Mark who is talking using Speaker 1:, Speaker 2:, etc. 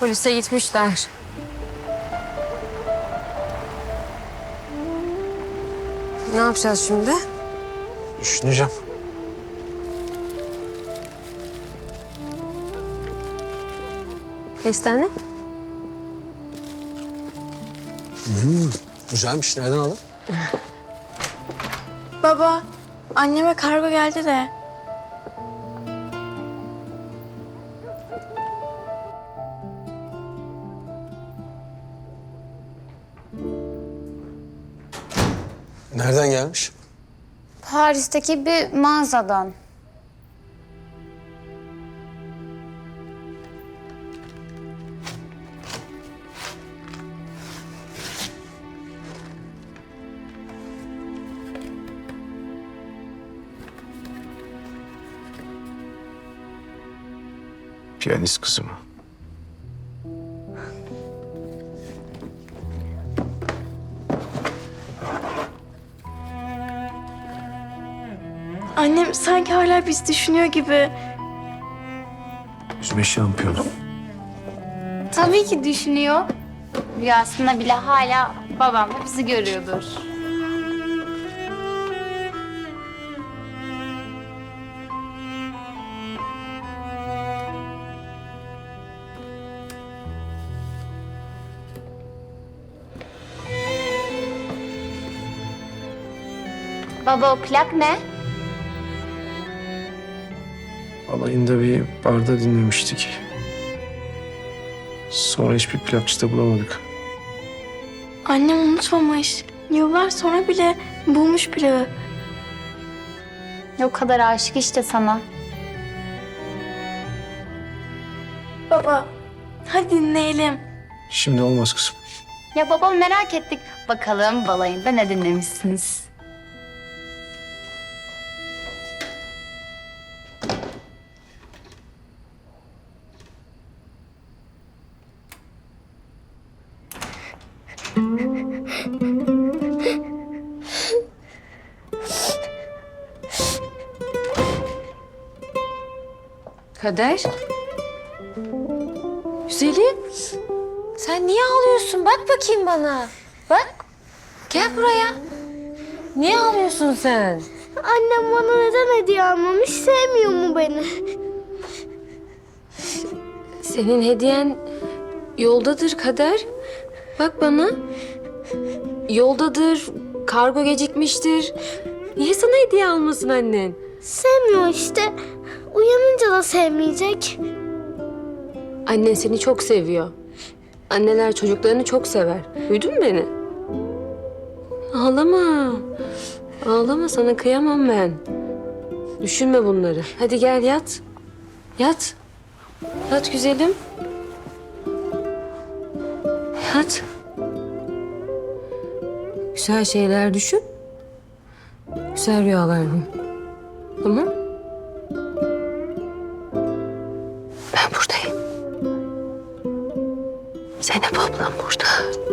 Speaker 1: Polise gitmişler. Ne yapacağız şimdi?
Speaker 2: Düşüneceğim.
Speaker 1: Kestane?
Speaker 2: Güzelmiş. Nereden aldın?
Speaker 3: Baba, anneme kargo geldi de.
Speaker 2: Nereden gelmiş?
Speaker 4: Paris'teki bir mağazadan.
Speaker 5: Piyanist kızı mı?
Speaker 3: Annem sanki hala biz düşünüyor gibi.
Speaker 5: Yüzme şampiyonu.
Speaker 4: Tabii ki düşünüyor. Rüyasında bile hala babamla bizi görüyordur. Baba o plak ne?
Speaker 5: Alayında bir barda dinlemiştik. Sonra hiçbir plakçıda bulamadık.
Speaker 3: Annem unutmamış. Yıllar sonra bile bulmuş plağı.
Speaker 4: O kadar aşık işte sana.
Speaker 3: Baba, hadi dinleyelim.
Speaker 5: Şimdi olmaz kızım.
Speaker 4: Ya babam merak ettik. Bakalım balayında ne dinlemişsiniz?
Speaker 1: Kader. Güzelim. Sen niye ağlıyorsun? Bak bakayım bana. Bak. Gel buraya. Niye ağlıyorsun sen?
Speaker 6: Annem bana neden hediye almamış? Sevmiyor mu beni?
Speaker 1: Senin hediyen yoldadır Kader. Bak bana. Yoldadır. Kargo gecikmiştir. Niye sana hediye almasın annen?
Speaker 6: Sevmiyor işte. Da sevmeyecek.
Speaker 1: Annen seni çok seviyor. Anneler çocuklarını çok sever. Duydun mu beni? Ağlama. Ağlama sana kıyamam ben. Düşünme bunları. Hadi gel yat. Yat. Yat güzelim. Yat. Güzel şeyler düşün. Güzel rüyalar gör. Tamam? Zeynep ablam burada.